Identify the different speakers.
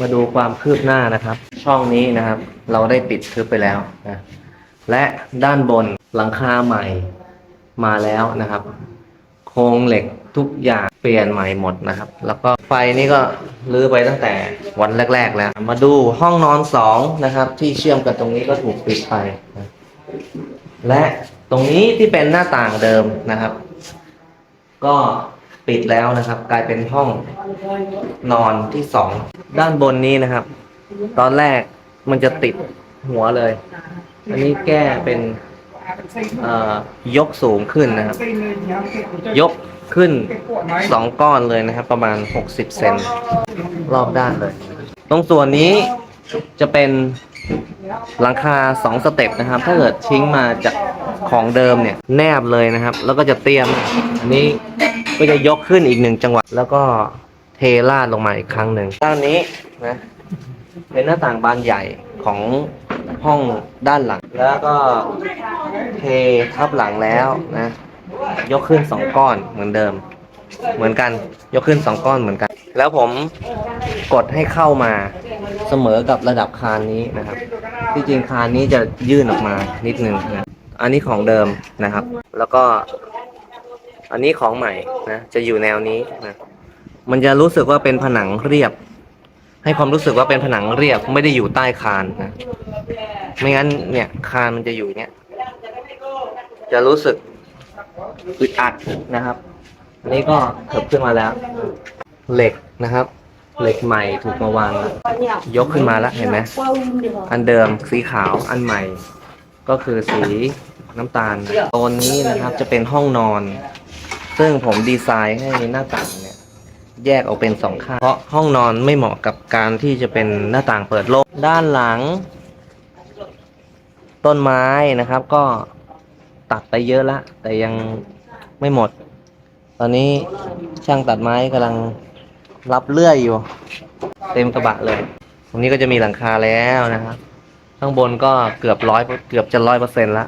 Speaker 1: มาดูความคืบหน้านะครับ ช่องนี้นะครับ เราได้ปิดทึบไปแล้วนะและด้านบนหลังคาใหม่มาแล้วนะครับ โครงเหล็กทุกอย่างเปลี่ยนใหม่หมดนะครับ แล้วก็ไฟนี่ก็รื้อไปตั้งแต่วันแรก ๆ แล้ว มาดูห้องนอนสองนะครับ ที่เชื่อมกับตรงนี้ก็ถูกปิดไปนะและตรงนี้ที่เป็นหน้าต่างเดิมนะครับ ก็ ปิดแล้วนะครับ กลายเป็นห้องนอนที่สองด้านบนนี้นะครับ ตอนแรกมันจะติดหัวเลย อันนี้แก้เป็นเอ่อยกสูงขึ้นนะครับ ยกขึ้นสองก้อนเลยนะครับ ประมาณ 60 เซนรอบด้านเลย ตรงส่วนนี้จะเป็นหลังคาสองสเต็ปนะครับ ถ้าเกิดทิ้งมาจากของเดิมเนี่ย แนบเลยนะครับ แล้วก็จะเตรียมอันนี้ ก็จะยกขึ้นอีกหนึ่งจังหวะ แล้วก็เทราดลงมาอีกครั้งหนึ่งด้านนี้นะเป็นหน้าต่างบานใหญ่ของห้องด้านหลัง แล้วก็เททับหลังแล้วนะ ยกขึ้นสองก้อนเหมือนเดิม เหมือนกันยกขึ้นสองก้อนเหมือนกัน แล้วผมกดให้เข้ามาเสมอกับระดับคานนี้นะครับ ที่จริงคานนี้จะยื่นออกมานิดนึงนะอันนี้ของเดิมนะครับ แล้วก็ อันนี้ของใหม่นะจะอยู่แนวนี้นะมันจะรู้สึกว่าเป็นผนังเรียบ ให้ความรู้สึกว่าเป็นผนังเรียบไม่ได้อยู่ใต้คานนะไม่งั้นเนี่ยคานมันจะอยู่เนี่ยจะรู้สึกอึดอัดนะครับอันนี้ก็เถิบขึ้นมาแล้ว เหล็กนะครับ เหล็กใหม่ถูกมาวางแล้วยกขึ้นมาแล้วเห็นไหมอันเดิมสีขาวอันใหม่ ก็คือสีน้ำตาลโซนนี้นะครับจะเป็นห้องนอน ซึ่งผมดีไซน์ให้หน้าต่างเนี่ยแยกออกเป็นสองข้าง เพราะห้องนอนไม่เหมาะกับการที่จะเป็นหน้าต่างเปิดโล่งด้านหลัง ต้นไม้นะครับ ก็ตัดไปเยอะละ แต่ยังไม่หมด ตอนนี้ช่างตัดไม้กำลังรับเลื่อยอยู่ เต็มกระบะเลย ตรงนี้ก็จะมีหลังคาแล้วนะครับ ข้างบนก็เกือบร้อยเกือบจะร้อยเปอร์เซ็นต์ละ